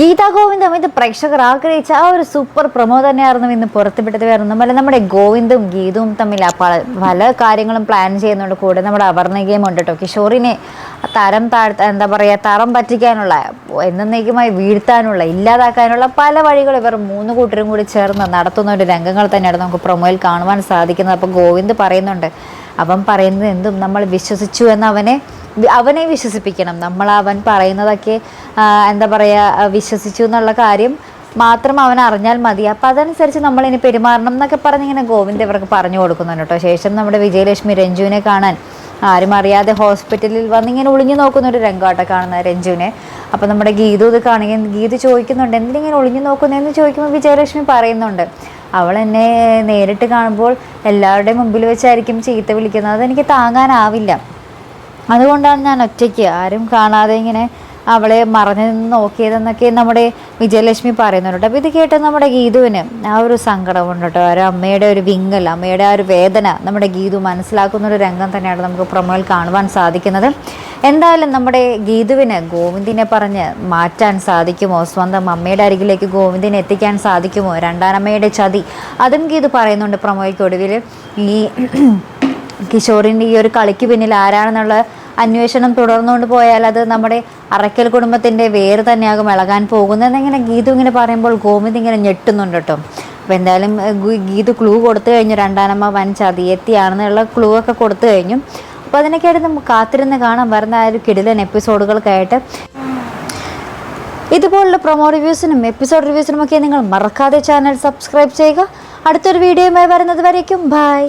ഗീതാ ഗോവിന്ദം ഇത് പ്രേക്ഷകർ ആഗ്രഹിച്ച ആ ഒരു സൂപ്പർ പ്രൊമോ തന്നെയായിരുന്നു ഇന്ന് പുറത്തുവിട്ടത് വേറെ ഒന്നുമല്ല നമ്മുടെ ഗോവിന്ദും ഗീതവും തമ്മിൽ പല കാര്യങ്ങളും പ്ലാൻ ചെയ്യുന്നുണ്ട്. കൂടെ നമ്മുടെ അപർണകയും ഉണ്ട് കേട്ടോ കിഷോറിനെ തരം താഴ്ത്ത എന്താ പറയുക തറം പറ്റിക്കാനുള്ള എന്നേക്കുമായി വീഴ്ത്താനുള്ള ഇല്ലാതാക്കാനുള്ള പല വഴികളും ഇവർ മൂന്ന് കൂട്ടരും കൂടി ചേർന്ന് നടത്തുന്ന ഒരു രംഗങ്ങൾ തന്നെയാണ് നമുക്ക് പ്രൊമോയിൽ കാണുവാൻ സാധിക്കുന്നത്. അപ്പോൾ ഗോവിന്ദ് പറയുന്നുണ്ട് അവൻ പറയുന്നത് എന്തും നമ്മൾ വിശ്വസിച്ചു എന്ന് അവനെ അവനെ വിശ്വസിപ്പിക്കണം. നമ്മൾ അവൻ പറയുന്നതൊക്കെ എന്താ പറയുക വിശ്വസിച്ചു എന്നുള്ള കാര്യം മാത്രം അവൻ അറിഞ്ഞാൽ മതി. അപ്പം അതനുസരിച്ച് നമ്മൾ ഇനി പെരുമാറണം എന്നൊക്കെ പറഞ്ഞ് ഇങ്ങനെ ഗോവിന്ദ് ഇവർക്ക് പറഞ്ഞു കൊടുക്കുന്നുണ്ട് കേട്ടോ. ശേഷം നമ്മുടെ വിജയലക്ഷ്മി രഞ്ജുവിനെ കാണാൻ ആരും അറിയാതെ ഹോസ്പിറ്റലിൽ വന്നിങ്ങനെ ഒളിഞ്ഞു നോക്കുന്ന ഒരു രംഗമാട്ടെ കാണുന്ന രഞ്ജുവിനെ. അപ്പം നമ്മുടെ ഗീതു ഇത് കാണുകയും ഗീതു ചോദിക്കുന്നുണ്ട് എന്തിനിങ്ങനെ ഒളിഞ്ഞു നോക്കുന്നതെന്ന് ചോദിക്കുമ്പോൾ വിജയലക്ഷ്മി പറയുന്നുണ്ട് അവൾ എന്നെ നേരിട്ട് കാണുമ്പോൾ എല്ലാവരുടെയും മുമ്പിൽ വെച്ചായിരിക്കും ചീത്ത വിളിക്കുന്നത്. അതെനിക്ക് താങ്ങാനാവില്ല. അതുകൊണ്ടാണ് ഞാൻ ഒറ്റയ്ക്ക് ആരും കാണാതെ ഇങ്ങനെ അവളെ മറഞ്ഞു നിന്ന് നോക്കിയതെന്നൊക്കെ നമ്മുടെ വിജയലക്ഷ്മി പറയുന്നുണ്ട്. അപ്പോൾ ഇത് കേട്ട് നമ്മുടെ ഗീതുവിന് ആ ഒരു സങ്കടമുണ്ട് കേട്ടോ. ഒരു അമ്മയുടെ ഒരു വിങ്ങൽ അമ്മയുടെ ആ ഒരു വേദന നമ്മുടെ ഗീതു മനസ്സിലാക്കുന്ന ഒരു രംഗം തന്നെയാണ് നമുക്ക് പ്രൊമോയിൽ കാണുവാൻ സാധിക്കുന്നത്. എന്തായാലും നമ്മുടെ ഗീതുവിന് ഗോവിന്ദിനെ പറഞ്ഞ് മാറ്റാൻ സാധിക്കുമോ? സ്വന്തം അമ്മയുടെ അരികിലേക്ക് ഗോവിന്ദിനെ എത്തിക്കാൻ സാധിക്കുമോ? രണ്ടാനമ്മയുടെ ചതി. അതും ഗീതു പറയുന്നുണ്ട് പ്രൊമോയ്ക്കൊടുവിൽ ഈ കിഷോറിന്റെ ഈ ഒരു കളിക്ക് പിന്നിൽ ആരാണെന്നുള്ള അന്വേഷണം തുടർന്നുകൊണ്ട് പോയാൽ അത് നമ്മുടെ അറയ്ക്കൽ കുടുംബത്തിന്റെ വേര് തന്നെയാകും ഇളകാൻ പോകുന്നതെന്നിങ്ങനെ ഗീതു ഇങ്ങനെ പറയുമ്പോൾ ഗോവിന്ദ് ഇങ്ങനെ ഞെട്ടുന്നുണ്ട് കേട്ടോ. അപ്പോൾ എന്തായാലും ഗീതു ക്ലൂ കൊടുത്തു കഴിഞ്ഞു. രണ്ടാനമ്മ വൻ ചതിയെത്തിയാണെന്നുള്ള ക്ലൂ ഒക്കെ കൊടുത്തു കഴിഞ്ഞു. അപ്പോൾ അതിനൊക്കെയായിട്ട് നമുക്ക് കാത്തിരുന്ന് കാണാൻ വരുന്ന ആ ഒരു കിടിലൻ എപ്പിസോഡുകൾക്കായിട്ട്. ഇതുപോലുള്ള പ്രൊമോ റിവ്യൂസിനും എപ്പിസോഡ് റിവ്യൂസിനും ഒക്കെ നിങ്ങൾ മറക്കാതെ ചാനൽ സബ്സ്ക്രൈബ് ചെയ്യുക. അടുത്തൊരു വീഡിയോയുമായി വരുന്നത് വരേക്കും. ബൈ